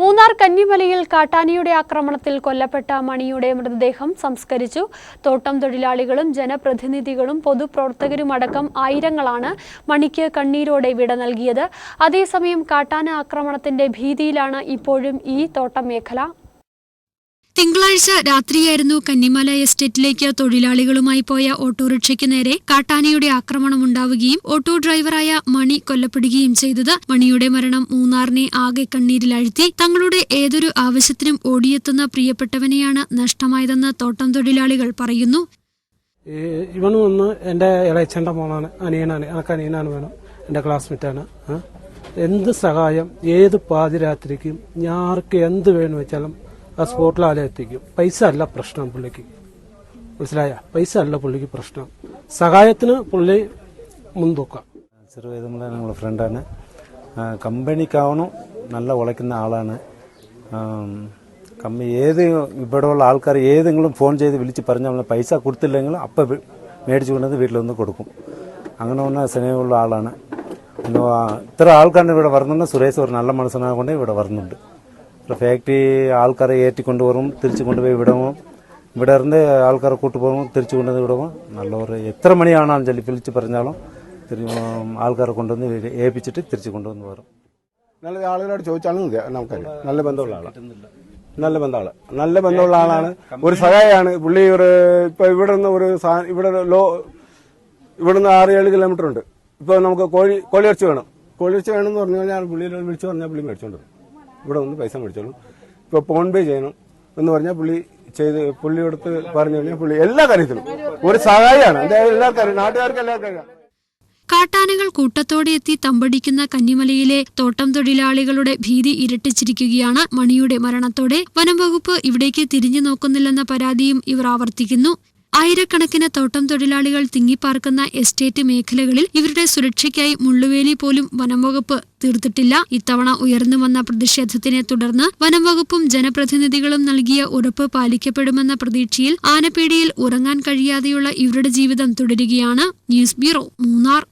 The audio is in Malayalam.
മൂന്നാർ കന്നിമലയിൽ കാട്ടാനയുടെ ആക്രമണത്തിൽ കൊല്ലപ്പെട്ട മണിയുടെ മൃതദേഹം സംസ്കരിച്ചു. തോട്ടം തൊഴിലാളികളും ജനപ്രതിനിധികളും പൊതുപ്രവർത്തകരുമടക്കം ആയിരങ്ങളാണ് മണിക്ക് കണ്ണീരോടെ വിട നൽകിയത്. അതേസമയം കാട്ടാന ആക്രമണത്തിന്റെ ഭീതിയിലാണ് ഇപ്പോഴും ഈ തോട്ടം മേഖല തിങ്കളാഴ്ച രാത്രിയായിരുന്നു കന്നിമല എസ്റ്റേറ്റിലേക്ക് തൊഴിലാളികളുമായി പോയ ഓട്ടോറിക്ഷയ്ക്ക് നേരെ കാട്ടാനയുടെ ആക്രമണം ഉണ്ടാവുകയും ഓട്ടോ ഡ്രൈവറായ മണി കൊല്ലപ്പെടുകയും ചെയ്തത്. മണിയുടെ മരണം മൂന്നാറിനെ ആകെ കണ്ണീരിലഴ്ത്തി. തങ്ങളുടെ ഏതൊരു ആവശ്യത്തിനും ഓടിയെത്തുന്ന പ്രിയപ്പെട്ടവനെയാണ് നഷ്ടമായതെന്ന് തോട്ടം തൊഴിലാളികൾ പറയുന്നു. ഇവൻ വന്ന് എന്റെ ഇളയച്ചന്റെ മോനാണ് അനിയനാണ് എനക്ക് അനിയനാണ് വേണം എന്റെ ക്ലാസ്മേറ്റാണ്. ആണ് എന്ത് സഹായം ഏത് പാതിരാത്രിക്കും ഞാർക്ക് എന്ത് വേണമെന്ന് വെച്ചാലും ആ സ്പോട്ടിൽ ആലെ എത്തിക്കും. പൈസ അല്ല പ്രശ്നം പുള്ളിക്ക്. മനസ്സിലായ? പൈസ അല്ല പുള്ളിക്ക് പ്രശ്നം. സഹായത്തിന് പുള്ളി മുൻതൂക്കാം. ചെറുവേദമുള്ള ഞങ്ങൾ ഫ്രണ്ടാണ് കമ്പനിക്കാവണം നല്ല ഉളയ്ക്കുന്ന ആളാണ്. കമ്പനി ഏത് ഇവിടെയുള്ള ആൾക്കാർ ഏതെങ്കിലും ഫോൺ ചെയ്ത് വിളിച്ച് പറഞ്ഞാൽ പൈസ കൊടുത്തില്ലെങ്കിലും അപ്പം മേടിച്ചു കൊണ്ടുവന്ന് വീട്ടിലൊന്ന് കൊടുക്കും. അങ്ങനെ ഒന്ന് സ്നേഹമുള്ള ആളാണ്. ഇത്ര ആൾക്കാരുടെ ഇവിടെ വരുന്നുണ്ട് സുരേഷ് ഒരു നല്ല മനസ്സിനെ കൊണ്ട് ഇവിടെ വരുന്നുണ്ട് ஃபேக்ட்ரி ஆள்காரை ஏற்றி கொண்டு வரும் திருச்சி கொண்டு போய் ഇവിടെ ഇറന്ന് ആൾക്കാരെ കൂട്ടുപോകും തിരിച്ചു കൊണ്ടുവന്ന് വിടും. നല്ല ഒരു എത്ര മണിയാണെന്ന് ചൊല്ലി വിളിച്ച് പറഞ്ഞാലും ആൾക്കാരെ കൊണ്ടുവന്ന് ഏൽപ്പിച്ചിട്ട് തിരിച്ചു കൊണ്ടുവന്ന് വരും. നല്ല ആളുകളോട് ചോദിച്ചാലും നമുക്കറിയാം നല്ല ബന്ധമുള്ള ആളാണ് നല്ല ബന്ധമാണ് നല്ല ബന്ധമുള്ള ആളാണ്. ഒരു സഹായമാണ് പുള്ളി ഒരു ഇപ്പൊ ഇവിടെ നിന്ന് ഒരു ഇവിടെ ലോ ഇവിടെ നിന്ന് ആറ് ഏഴ് കിലോമീറ്റർ ഉണ്ട്. ഇപ്പൊ നമുക്ക് കോഴി കോഴിയിറച്ചി വേണം. കോഴിയിറച്ചി വേണമെന്ന് പറഞ്ഞു കഴിഞ്ഞാൽ പുള്ളിയെ വിളിച്ചു പറഞ്ഞാൽ പുള്ളി മേടിച്ചോണ്ട് ഇവിടെ വന്ന് പൈസ മേടിച്ചോളും. ഇപ്പൊ ഫോൺ പേ ചെയ്യണം എന്ന് പറഞ്ഞാൽ പുള്ളി ചെയ്ത് പുള്ളി എടുത്ത് പറഞ്ഞു കഴിഞ്ഞാൽ പുള്ളി എല്ലാ കാര്യത്തിലും ഒരു സഹായിയാണ്. എല്ലാവർക്കും അറിയാം നാട്ടുകാർക്ക് എല്ലാവർക്കും കാട്ടാനകൾ കൂട്ടത്തോടെ എത്തി തമ്പടിക്കുന്ന കന്നിമലയിലെ തോട്ടം തൊഴിലാളികളുടെ ഭീതി ഇരട്ടിച്ചിരിക്കുകയാണ് മണിയുടെ മരണത്തോടെ. വനം വകുപ്പ് ഇവിടേക്ക് തിരിഞ്ഞു നോക്കുന്നില്ലെന്ന പരാതിയും ഇവർ ആവർത്തിക്കുന്നു. ആയിരക്കണക്കിന് തോട്ടം തൊഴിലാളികൾ തിങ്ങിപ്പാർക്കുന്ന എസ്റ്റേറ്റ് മേഖലകളിൽ ഇവരുടെ സുരക്ഷയ്ക്കായി മുള്ളുവേലി പോലും വനം വകുപ്പ് തീർത്തിട്ടില്ല. ഇത്തവണ ഉയർന്നു വന്ന പ്രതിഷേധത്തിനെ തുടർന്ന് വനംവകുപ്പും ജനപ്രതിനിധികളും നൽകിയ ഉറപ്പ് പാലിക്കപ്പെടുമെന്ന പ്രതീക്ഷയിൽ ആനപ്പേടിയിൽ ഉറങ്ങാൻ കഴിയാതെയുള്ള ഇവരുടെ ജീവിതം തുടരുകയാണ്. News bureau Munnar.